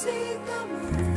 see the moon.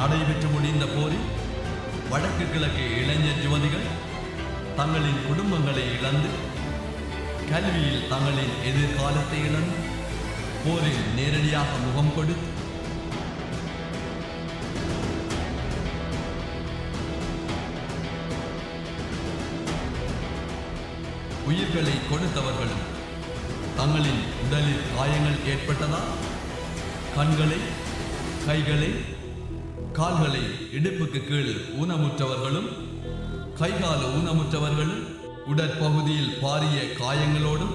நடைபெற்று முடிந்த போரில் வடக்கு கிழக்கு இளைஞர் யுவதிகள் தங்களின் குடும்பங்களை இழந்து கல்வியில் தங்களின் எதிர்காலத்தை இழந்து போரில் நேரடியாக முகம் கொடுத்து உயிர்களை கொடுத்தவர்களும் தங்களின் உடலில் காயங்கள் ஏற்பட்டதா கண்களை கைகளை கால்களை இடுப்புக்கு கீழ் ஊனமுற்றவர்களும் கைகால ஊனமுற்றவர்களும் உடற்பகுதியில் பாரிய காயங்களோடும்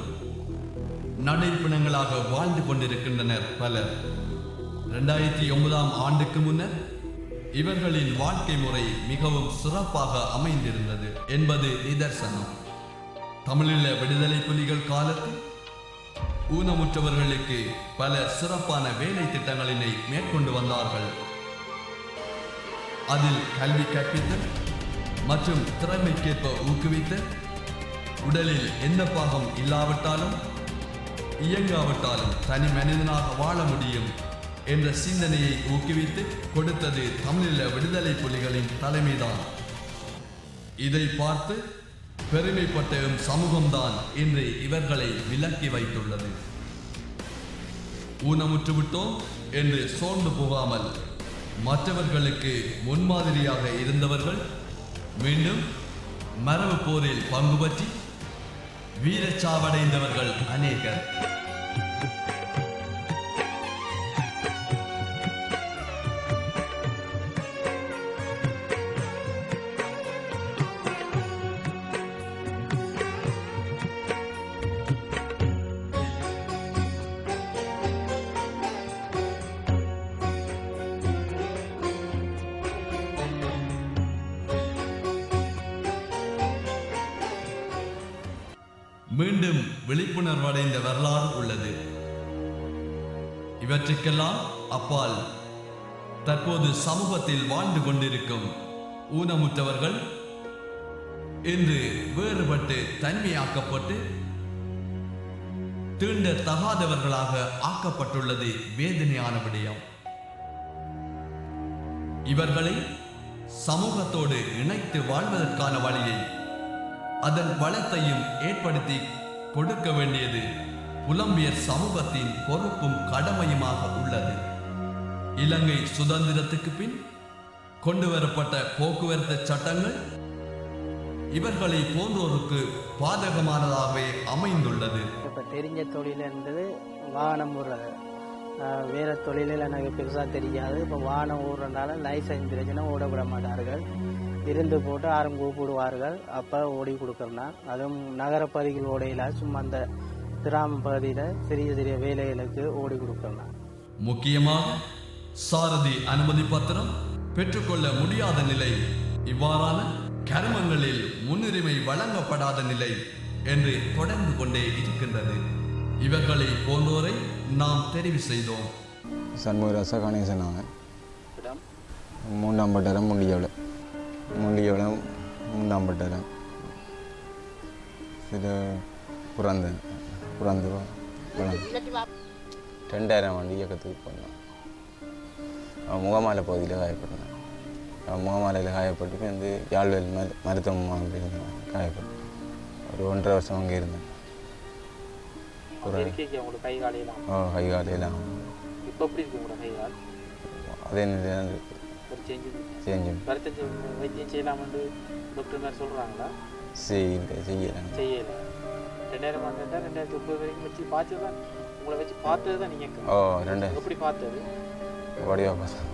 நடைப்பிணங்களாக வாழ்ந்து கொண்டிருக்கின்றனர் பலர். இரண்டாயிரத்தி ஒன்பதாம் ஆண்டுக்கு முன்னர் இவர்களின் வாழ்க்கை முறை மிகவும் சிறப்பாக அமைந்திருந்தது என்பது நிதர்சனம். தமிழீழ விடுதலை புலிகள் காலத்தில் ஊனமுற்றவர்களுக்கு பல சிறப்பான வேலை திட்டங்களினை மேற்கொண்டு வந்தார்கள். அதில் கல்வி கற்பித்தல் மற்றும் திறமைக்கேற்ப ஊக்குவித்தல் உடலில் எந்த பாகம் இல்லாவிட்டாலும் இயங்காவிட்டாலும் தனி மனிதனாக வாழ முடியும் என்ற சிந்தனையை ஊக்குவித்து கொடுத்தது தமிழீழ விடுதலை புலிகளின் தலைமைதான். இதை பார்த்து பெருமைப்பட்ட சமூகம்தான் இன்று இவர்களை விலக்கி வைத்துள்ளது. ஊனமுற்றுவிட்டோம் என்று சோர்ந்து போகாமல் மற்றவர்களுக்கு முன்மாதிரியாக இருந்தவர்கள் மீண்டும் மரபு போரில் பங்கு பற்றி வீரச்சாவடைந்தவர்கள் அநேகர். மீண்டும் விழிப்புணர்வடைந்த வரலாறு உள்ளது. இவற்றுக்கெல்லாம் அப்பால் தற்போது சமூகத்தில் வாழ்ந்து கொண்டிருக்கும் ஊனமுற்றவர்கள் இன்று வேறுபட்டு தனிமையாக்கப்பட்டு தீண்ட தகாதவர்களாக ஆக்கப்பட்டுள்ளது வேதனையான விடயம். இவர்களை சமூகத்தோடு இணைத்து வாழ்வதற்கான வழியை அதன் வளத்தையும் ஏற்படுத்தி கொடுக்க வேண்டியது புலம்பியர் சமூகத்தின் பொறுப்பும் கடமையுமாக உள்ளது. இலங்கை சுதந்திரத்துக்கு பின் கொண்டு வரப்பட்ட போக்குவரத்து சட்டங்கள் இவர்களை போன்றோருக்கு பாதகமானதாகவே அமைந்துள்ளது. இப்போ தெரிஞ்ச தொழில்ன்றது வாகனம் ஓடுறது வேறு தொழிலில் எனக்கு பெருசாக தெரியாது. இப்போ வானம் ஓடுறதுனால லைசன்ஸ் பிரச்சனை ஓட விட மாட்டார்கள். இருந்து போட்டு யாரும் கூப்பிடுவார்கள். அப்போ ஓடி கொடுக்குறேன்னா அதுவும் நகரப்பகுதிகள் ஓடையில் சும்மா அந்த கிராம பகுதியில் சிறிய சிறிய வேலைகளுக்கு ஓடி கொடுக்குறேன்னா முக்கியமாக சாரதி அனுமதி பத்திரம் பெற்றுக்கொள்ள முடியாத நிலை. இவ்வாறான கருமங்களில் முன்னுரிமை வழங்கப்படாத நிலை என்று தொடர்ந்து கொண்டே இருக்கின்றது. இவர்களை போன்றோரை நாம் தெரிவு செய்தோம். சண்முகராசா கணேசன் இடம்? மூன்றாம் பட்டரம் முள்ளியவளை முள்ளியவளை மூன்றாம் பட்டரம். சில பிறந்த பிறந்து ரெண்டாயிரம் ஆண்டு இயக்கத்துக்கு போனோம். அவன் முகமாலை பகுதியில் காயப்பட்டான் அவன் முகமாலையில் காயப்பட்டு வந்து யாழ்வேல் மரு மருத்துவமனை காயப்பட்டு ஒரு ஒன்றரை வருஷம் அங்கே இருந்தேன். ஒரு உங்களுக்கு கை காலையெல்லாம் கை காலையெல்லாம் இப்போ எப்படி இருக்கு உங்களோட கை கால் அதே நிலையில் ஒரு சேஞ்சு சேஞ்சு வருத்தம் வைத்தியம் செய்யலாம்னு டாக்டர் மாதிரி சொல்கிறாங்களா செய்யல செய்யலாம் செய்யல. ரெண்டாயிரம் ஆண்டு ரெண்டாயிரத்தி ஒன்பது வரைக்கும் வச்சு பார்த்து தான் உங்களை வச்சு பார்த்தது தான் நீங்கள் ஓ ரெண்டு. எப்படி பார்த்தது? வடிவா பார்த்தேன்?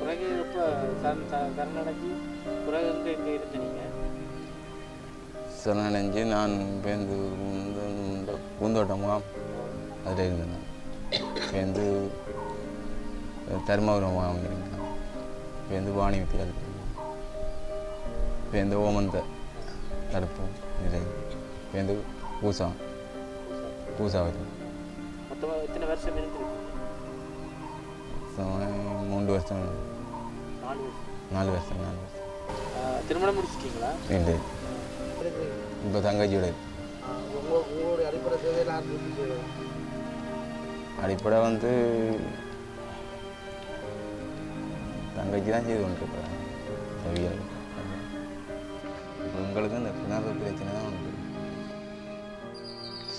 பிறகு இப்போ சரண் சரணடைஞ்சு பிறகு எங்கே எங்கே இருந்த நீங்கள் சரணடைஞ்சு நான் பேருந்து இந்த பூந்தோட்டமா அதில் இருந்தேன். பேருந்து தருமபுரம் முகாம் இருந்தேன் பேருந்து வாணி வித்தியால் பேருந்து ஓமந்த தடுப்பு நிலை பேருந்து பூசா பூசா சமயம் மூன்று வருஷம். நாலு வருஷம். நாலு வருஷம் திருமணம் முடிச்சிட்டிங்களா இல்லை. இப்போ தங்கச்சியோட. உங்களுடைய அடிப்படை வந்து தங்கச்சி தான் செய்து கொண்டிருக்கிறேன் உங்களுக்கு இந்த பிணறு பிரச்சனை தான் உண்டு.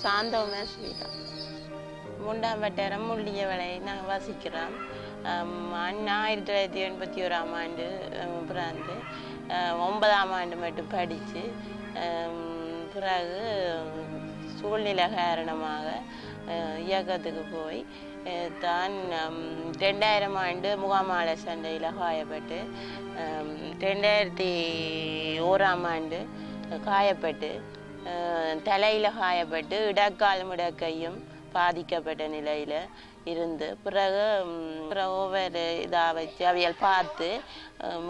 சாந்தோமே ஸ்வீதா மூன்றாம் வட்டாரம் முள்ளிய விலை நாங்கள் வசிக்கிறோம். அண்ணா ஆயிரத்தி தொள்ளாயிரத்தி எண்பத்தி ஓராம் ஆண்டு ஆம், பிறந்து ஒன்பதாம் ஆண்டு மட்டும் படித்து பிறகு சூழ்நிலை காரணமாக இயக்கத்துக்கு போய் தான் ரெண்டாயிரம் ஆண்டு முகாமால சண்டையில் காயப்பட்டு ரெண்டாயிரத்தி ஓராம் ஆண்டு காயப்பட்டு தலையில் காயப்பட்டு இடக்கால் முடக்கையும் பாதிக்கப்பட்ட நிலையில் இருந்து பிறகு பிறகு ஒவ்வொரு இதாக வச்சு அவையல் பார்த்து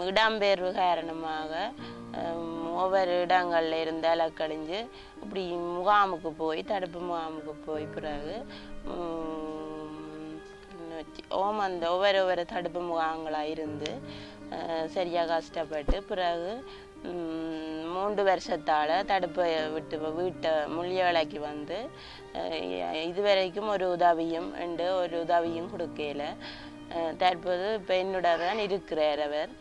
இடம்பெயர்வு காரணமாக ஒவ்வொரு இடங்களில் இருந்து அலக்கடிஞ்சு இப்படி முகாமுக்கு போய் தடுப்பு முகாமுக்கு போய் பிறகு ஓம் அந்த ஒவ்வொரு ஒவ்வொரு தடுப்பு முகாம்களாக இருந்து சரியாக கஷ்டப்பட்டு பிறகு மூன்று வருஷத்தால் தடுப்பை விட்டு வீட்டை முள்ளிய வேலைக்கு வந்து இதுவரைக்கும் ஒரு உதவியும் உண்டு ஒரு உதவியும் கொடுக்கல. தற்போது இப்போ என்னுடன் இருக்கிறார் அவர்.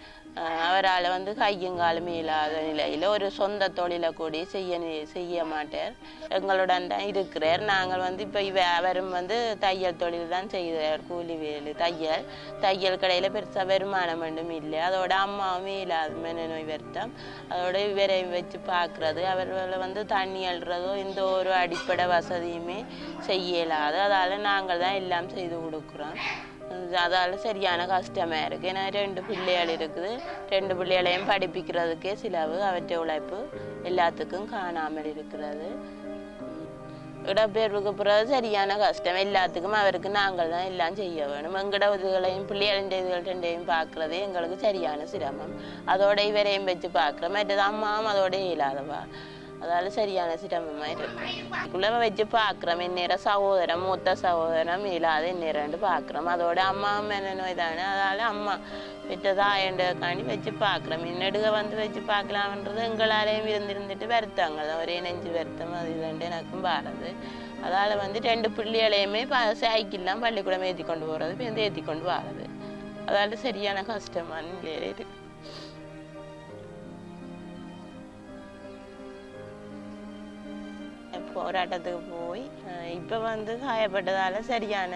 அவரால் வந்து கையும் காலும் இல்லாத நிலையில் ஒரு சொந்த தொழிலை கூடி செய்ய செய்ய மாட்டார். எங்களுடன் தான் இருக்கிறார். நாங்கள் வந்து இப்போ இவ அவரும் வந்து தையல் தொழில் தான் செய்கிறார் கூலி வேலு தையல். தையல் கடையில் பெருசாக வருமானம் ஒன்றும் இல்லை. அதோட அம்மாவும் இல்லாத மனநோய் வருத்தம் அதோட இவரை வச்சு பார்க்குறது அவர்களை வந்து தண்ணி அழுறதோ எந்த ஒரு அடிப்படை வசதியுமே செய்யலாது. அதால் நாங்கள் தான் எல்லாம் செய்து கொடுக்குறோம். அதால் சரியான கஷ்டமாக இருக்குது ஏன்னா ரெண்டு பிள்ளைகள் இருக்குது. ரெண்டு பிள்ளைகளையும் படிப்பிக்கிறதுக்கே செலவு அவற்றை உழைப்பு எல்லாத்துக்கும் காணாமல் இருக்கிறது. இடப்பெயர்வுக்கு பிறகு சரியான கஷ்டம். எல்லாத்துக்கும் அவருக்கு நாங்கள் தான் எல்லாம் செய்ய வேணும். எங்கட இதுகளையும் பிள்ளைகளின் இதுகள் ரெண்டையும் பார்க்குறதே எங்களுக்கு சரியான சிரமம். அதோட இவரையும் வச்சு பார்க்குற மற்றது அம்மாவும் அதோட இயலாதவா? அதால சரியான சிரமமாக இருக்கும் வச்சு பார்க்குறோம் இந்நேரம் சகோதரம் மூத்த சகோதரம் இல்லாத இந்நேரம்னு பார்க்குறோம் அதோட அம்மா என்ன நோய் தானே அதால அம்மா விட்டதாயண்டக்காண்டி வச்சு பார்க்குறோம் இன்னடுக வந்து வச்சு பார்க்கலாம்ன்றது எங்களாலேயும் இருந்திருந்துட்டு வருத்தாங்க தான் ஒரே நெஞ்சு வருத்தம் அது இதுண்டு எனக்கும் பாருது அதால் வந்து ரெண்டு பிள்ளைகளையுமே சைக்கிள்லாம் பள்ளிக்கூடம் ஏற்றி கொண்டு போகிறது இப்போ ஏற்றி கொண்டு வர்றது அதால் சரியான கஷ்டமான நிலையில இருக்கு போராட்டத்துக்கு போய் இப்போ வந்து காயப்பட்டதால சரியான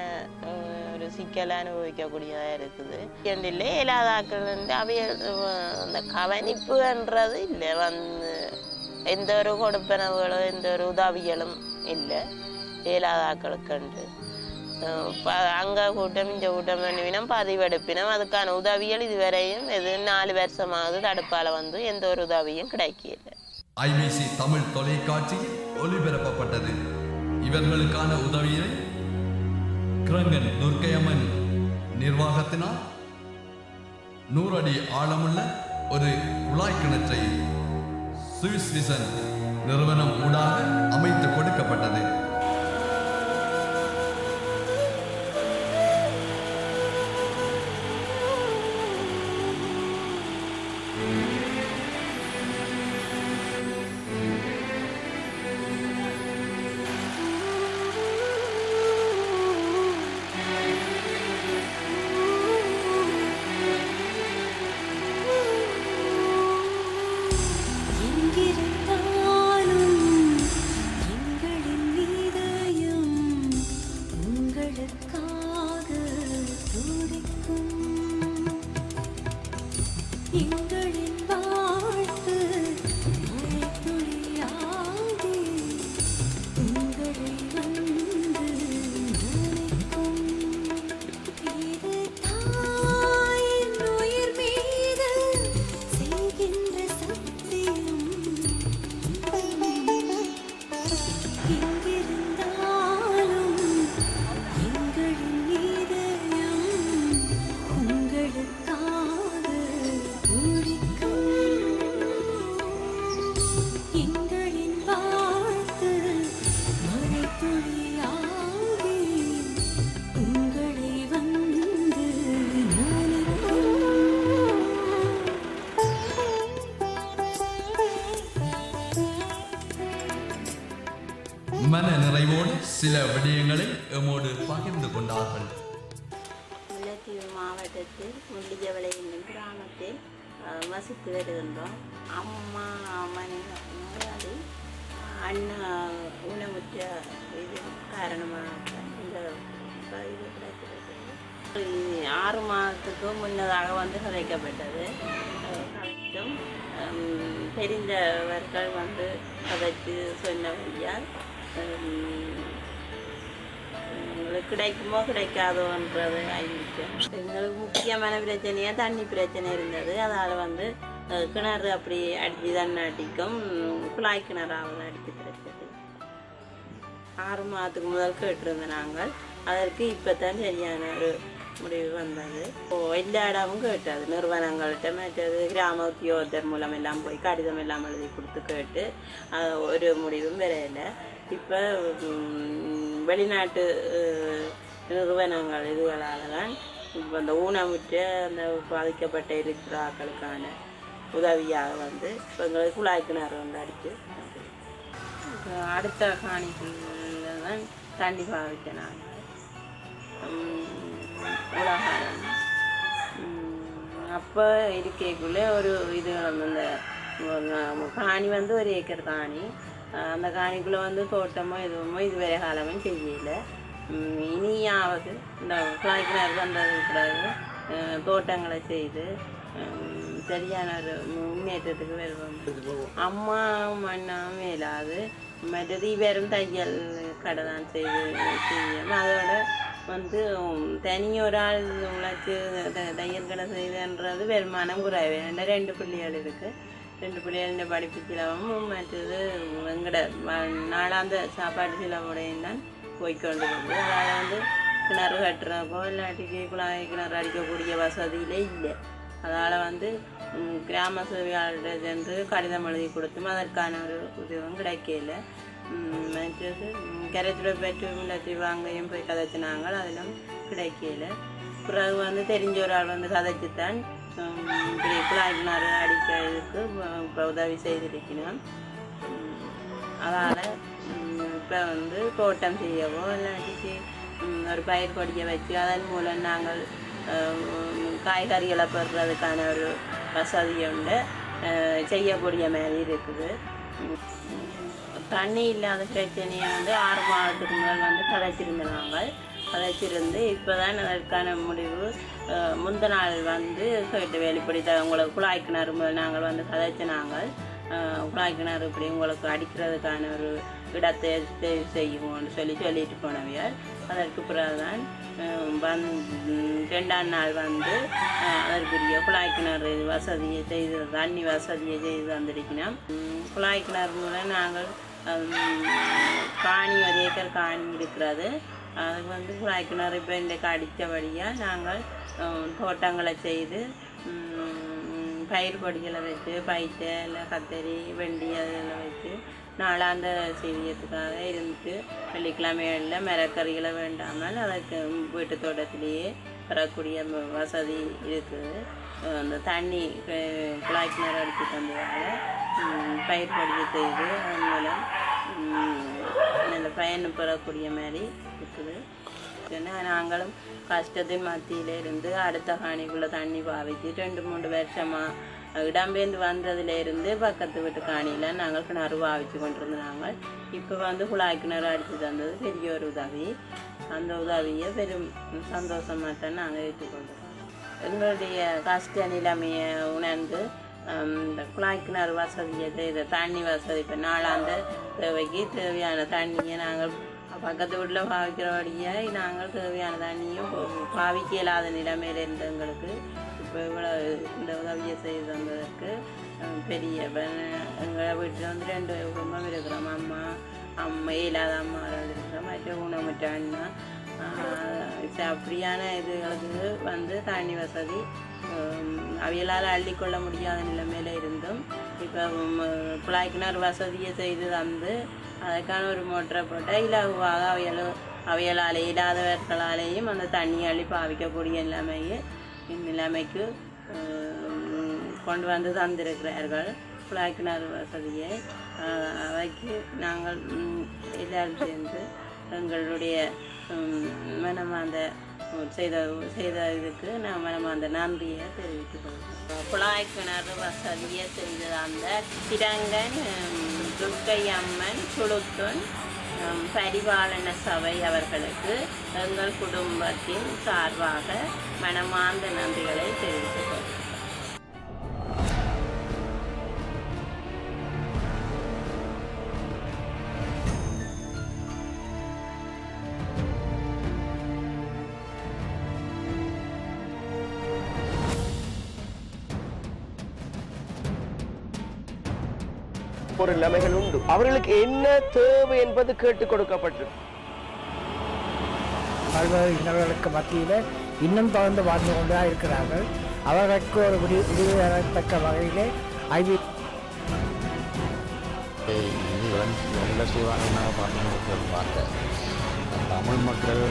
ஒரு சிக்கலை அனுபவிக்கக்கூடியதாக இருக்குது இல்லை இல்லாதாக்கள் வந்து அவைய அந்த கவனிப்புன்றது இல்லை வந்து எந்த ஒரு கொடுப்பனவுகளோ எந்த ஒரு உதவிகளும் இல்லை இயலாதாக்களுக்குண்டு அஹ் அங்க கூட்டம் இந்த கூட்டம் பண்ணிவினோம் பதிவெடுப்பினோம் அதுக்கான உதவிகள் இதுவரையும் எது நாலு வருஷமாவது தடுப்பால வந்து எந்த ஒரு உதவியும் கிடைக்கல ஐபிசி தமிழ் தொலைக்காட்சியில் ஒளிபரப்பப்பட்டது. இவர்களுக்கான உதவியை கிரங்கன் துர்க்கையம்மன் நிர்வாகத்தினால் நூறடி ஆழமுள்ள ஒரு குழாய் கிணற்றை சுவிஸ் விசன் நிறுவனம் ஊடாக அமைத்து கொடுக்கப்பட்டது. 听 அஹ், வசித்து அம்மா மணி நோயாளி அண்ணா ஊனமுற்ற இது காரணமாக இந்த இது கிடைக்கிறது ஆறு மாதத்துக்கு முன்னதாக வந்து கதைக்கப்பட்டது அஹ், தெரிந்தவர்கள் வந்து கதைத்து சொன்னபடியால் எங்களுக்கு கிடைக்குமோ கிடைக்காதோன்றது ஆயிடுச்சு எங்களுக்கு முக்கியமான பிரச்சனையே தண்ணி பிரச்சனை இருந்தது. அதால் வந்து கிணறு அப்படி அடித்து தண்ணி அடிக்கும். குழாய் கிணறாவது அடித்து கிடைச்சது ஆறு மாதத்துக்கு முதல் கேட்டிருந்தோம் நாங்கள். அதற்கு இப்போ தான் சரியான ஒரு முடிவு வந்தது இப்போ எல்லா இடமும் கேட்டது நிறுவனங்கள்கிட்ட மற்றது கிராம உத்தியோகத்தர் மூலம் எல்லாம் போய் கடிதம் எல்லாம் எழுதி கொடுத்து கேட்டு அஹ், ஒரு முடிவும் வரையில இப்போ வெளிநாட்டு நிறுவனங்கள் இதுகளால் தான் இப்போ அந்த ஊனமுற்ற அந்த பாதிக்கப்பட்ட இருக்கிறாக்களுக்கான உதவியாக வந்து இப்போ எங்களுக்கு குழாய் கிணறு வந்து அடிச்சு அடுத்த காணிக்கையில் தான் தண்ணி பாவிக்க நாங்கள் உலகம். அப்போ இருக்கைக்குள்ளே ஒரு இது அந்த காணி வந்து ஒரு ஏக்கர் காணி. அந்த காணிக்குள்ளே வந்து தோட்டமோ எதுவுமோ இதுவரை காலமும் செய்யல. இனியாவது இந்த குழாய்க்கிணறு வந்ததுக்கு பிறகு அஹ், தோட்டங்களை செய்து சரியான ஒரு முன்னேற்றத்துக்கு வருவோம். அம்மா மண்ணா மேலாது மற்றது வெறும் தையல் கடை தான் செய்து செய்யும். அதோட வந்து உம், தனி ஒரு ஆள் உழைச்சி த- தையல் கடை செய்துன்றது வருமானம் குறைவு. ஏன்னா ரெண்டு பிள்ளைகள் இருக்குது ரெண்டு பிள்ளைகள படிப்பு செலவும் மற்றது எங்கட நாளாந்த சாப்பாடு செலவுடையும் தான் போய்க்கொண்டு அதனால் வந்து கிணறு கட்டுறப்போ இல்லாட்டிக்கு குழாய் கிணறு அடிக்கக்கூடிய வசதியிலே இல்லை. அதனால் வந்து கிராம சேவையாளர்கிட்ட சென்று கடிதம் எழுதி கொடுத்தும் அதற்கான ஒரு உதவும் கிடைக்கல. மற்றது கரைத்துறை பெற்று முன்னத்தி வாங்கையும் போய் கதைச்சினாங்க அதிலும் கிடைக்கல. பிறகு வந்து தெரிஞ்ச ஒரு ஆள் வந்து கதைச்சுத்தான் ம், இப்படி குழாய்க்கிணறு அடிக்கிறதுக்கு இப்போ உதவி செய்திருக்கணும் அதால் இப்போ வந்து தோட்டம் செய்யவோ இல்லாட்டி ஒரு பயிர் கொடியை வச்சு அதன் மூலம் நாங்கள் காய்கறிகளை பெறுறதுக்கான ஒரு வசதி உண்டு செய்யக்கூடிய மாதிரி இருக்குது. தண்ணி இல்லாத பிரச்சனையை வந்து ஆறு மாதத்துக்கு முதல் வந்து கதைச்சிருந்தாங்க கதைச்சிருந்து இப்போ தான் அதற்கான முடிவு முந்த நாள் வந்து கேட்டு வெளிப்படி த உங்களுக்கு குழாய் கிணறு முதல் நாங்கள் வந்து கதைச்சினாங்க குழாய் கிணறு இப்படி உங்களுக்கு அடிக்கிறதுக்கான ஒரு இடத்தை தேர்வு செய்யுவோம்னு சொல்லி சொல்லிட்டு போனவியார் அதற்கு பிறகுதான் வந் ரெண்டாம் நாள் வந்து அதற்குரிய குழாய் கிணறு வசதியை செய்து தண்ணி வசதியை செய்து தந்திருக்கணும் குழாய் கிணறு மூலம் நாங்கள் காணி ஒரு ஏக்கர் காணி இருக்கிறது அது வந்து குழாய் கிணறு இப்போ இன்றைக்கு அடித்தபடியாக நாங்கள் தோட்டங்களை செய்து பயிர் பொடிகளை வச்சு பைத்தை இல்லை கத்தரி வெண்டி அதெல்லாம் வச்சு நாளாந்த செய்யறதுக்காக இருந்துட்டு வெள்ளிக்கிழமைகளில் மரக்கறிகளை வேண்டாமல் அதற்கு வீட்டு தோட்டத்திலேயே வரக்கூடிய வசதி இருக்குது அந்த தண்ணி கு- குழாய் கிணறு அடித்து தந்ததால் பயிர் கொடியை செய்யுது அதன் மூலம் நல்ல பயன் பெறக்கூடிய மாதிரி இருக்குது. நாங்களும் கஷ்டத்தின் மத்தியில இருந்து அடுத்த காணிக்குள்ளே தண்ணி பாவிச்சு ரெண்டு மூணு வருஷமாக இடம்பெயர்ந்து வந்ததுல இருந்து பக்கத்து வீட்டு காணியில் நாங்கள் கிணறு பாவிச்சு கொண்டிருந்தோம் நாங்கள். இப்போ வந்து குழாய் கிணறு அடித்து தந்தது பெரிய ஒரு உதவி. அந்த உதவியை பெரும் சந்தோஷமாக தான் நாங்கள் ஏற்றுக்கொண்டோம். எங்களுடைய கஷ்ட நிலைமையை உணர்ந்து இந்த குழாய் கிணறு எது செய்த தண்ணி வசதி. இப்போ நாளாந்த தேவைக்கு தேவையான தண்ணியை நாங்கள் பக்கத்து வீட்டில் பாவிக்கிறபடியாக நாங்கள் தேவையான தண்ணியும் பாவிக்க இல்லாத நிலைமையில் இருந்த எங்களுக்கு இப்போ இவ்வளோ இந்த உதவியை செய்து தந்ததற்கு ஹம், பெரிய இப்ப எங்கள் வீட்டில் வந்து ரெண்டு குடும்பம் இருக்கிறோம். அம்மா அம்மா இல்லாத அம்மா இருக்கிறோம். மற்ற ஊனமுற்ற அண்ணா. அப்படியான இதுகளுக்கு வந்து தண்ணி வசதி அவையெல்லாம் அள்ளிக்கொள்ள முடியாத நிலைமையில் இருந்தும். இப்போ குழாய்க்கிணறு வசதியை செய்து தந்து அதற்கான ஒரு மோட்டரை போட்டால் இலகுவாக அவையலும் அவையலாலே இல்லாதவர்களாலேயும் அந்த தண்ணி அள்ளி பாவிக்கக்கூடிய நிலைமையை நிலைமைக்கு கொண்டு வந்து தந்திருக்கிறார்கள். குழாய்க்கிணறு வசதியை அவைக்கு நாங்கள் ம், எல்லாரும் சேர்ந்து எங்களுடைய ம், மனமார்ந்த செய்த செய்த இதுக்கு நான் அந்த நன்றியை தெரிவித்துக் கொள்கிறேன் குழாய் கிணறு வசதியை செய்தது அந்த சிடங்கன் துர்க்கை அம்மன் சுழுத்துன் பரிபாலன சபை அவர்களுக்கு எங்கள் குடும்பத்தின் சார்பாக மனமார்ந்த நன்றிகளை தெரிவித்துக் அவர்களுக்கு என்ன தேவை என்பது கேட்டுக் கொடுக்கப்பட்டது பல்வேறு இன்னல்களுக்கு மத்தியில் இன்னும் தொடர்ந்து வாழ்ந்து கொண்டே இருக்கிறார்கள். அவர்களுக்கு ஒரு விடி விடுதலைத்தக்க வகையிலே ஐவி நல்ல செய்வாங்க பார்த்து பார்த்தேன் தமிழ் மக்கள்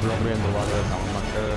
புலம்பெயர்ந்து வாழ்கிற தமிழ் மக்கள்